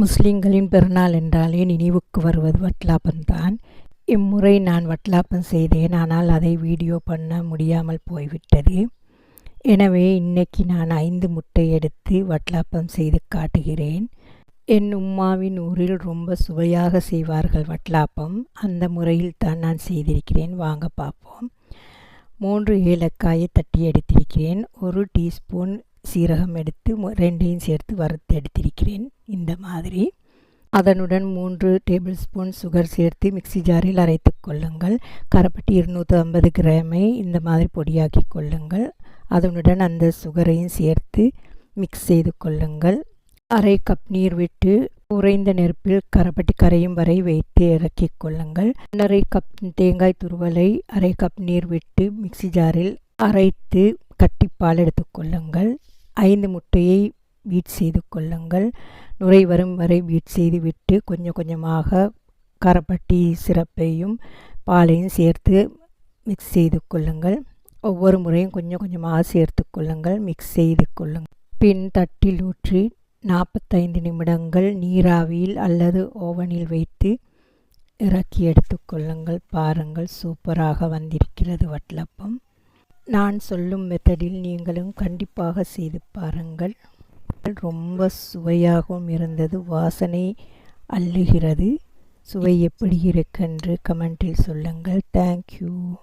முஸ்லிம்களின் பெருநாள் என்றாலே நினைவுக்கு வருவது வட்லாப்பம்தான் இம்முறை நான் வட்லாப்பம் செய்தேன் ஆனால் அதை வீடியோ பண்ண முடியாமல் போய்விட்டது. எனவே இன்னைக்கு நான் ஐந்து முட்டை எடுத்து வட்லாப்பம் செய்து காட்டுகிறேன். என் உம்மாவின் ஊரில் ரொம்ப சுவையாக செய்வார்கள் வட்லாப்பம். அந்த முறையில் தான் நான் செய்திருக்கிறேன். வாங்க பார்ப்போம். மூன்று ஏலக்காயை தட்டி எடுத்திருக்கிறேன். ஒரு டீஸ்பூன் சீரகம் எடுத்து ரெண்டையும் சேர்த்து வறுத்து எடுத்திருக்கிறேன். இந்த மாதிரி. அதனுடன் மூன்று டேபிள் ஸ்பூன் சுகர் சேர்த்து மிக்ஸி ஜாரில் அரைத்து கொள்ளுங்கள். கரப்பட்டி இருநூற்றி ஐம்பது கிராமை இந்த மாதிரி பொடியாக்கி கொள்ளுங்கள். அதனுடன் அந்த சுகரையும் சேர்த்து மிக்ஸ் செய்து கொள்ளுங்கள். அரை கப் நீர் விட்டு குறைந்த நெருப்பில் கரப்பட்டி கரையும் வரை வைத்து இறக்கி கொள்ளுங்கள். ஒன்றரை கப் தேங்காய் துருவலை அரை கப் நீர் விட்டு மிக்ஸி ஜாரில் அரைத்து கட்டிப்பால் எடுத்துக்கொள்ளுங்கள் ஐந்து முட்டையை பீட் செய்து கொள்ளுங்கள். நுரை வரும் வரை பீட் செய்து விட்டு கொஞ்சம் கொஞ்சமாக கரப்பட்டி சிரப்பையும் பாலையும் சேர்த்து மிக்ஸ் செய்து கொள்ளுங்கள். ஒவ்வொரு முறையும் கொஞ்சம் கொஞ்சமாக சேர்த்து கொள்ளுங்கள். மிக்ஸ் செய்து கொள்ளுங்கள். பின் தட்டில் ஊற்றி நாற்பத்தைந்து நிமிடங்கள் நீராவியில் அல்லது ஓவனில் வைத்து இறக்கி எடுத்துக்கொள்ளுங்கள் பாருங்கள் சூப்பராக வந்திருக்கிறது வட்டலப்பம். நான் சொல்லும் மெத்தடில் நீங்களும் கண்டிப்பாக செய்து பாருங்கள். ரொம்ப சுவையாகவும் இருந்தது. வாசனை அள்ளுகிறது. சுவை எப்படி இருக்கென்று கமெண்டில் சொல்லுங்கள். தேங்க்யூ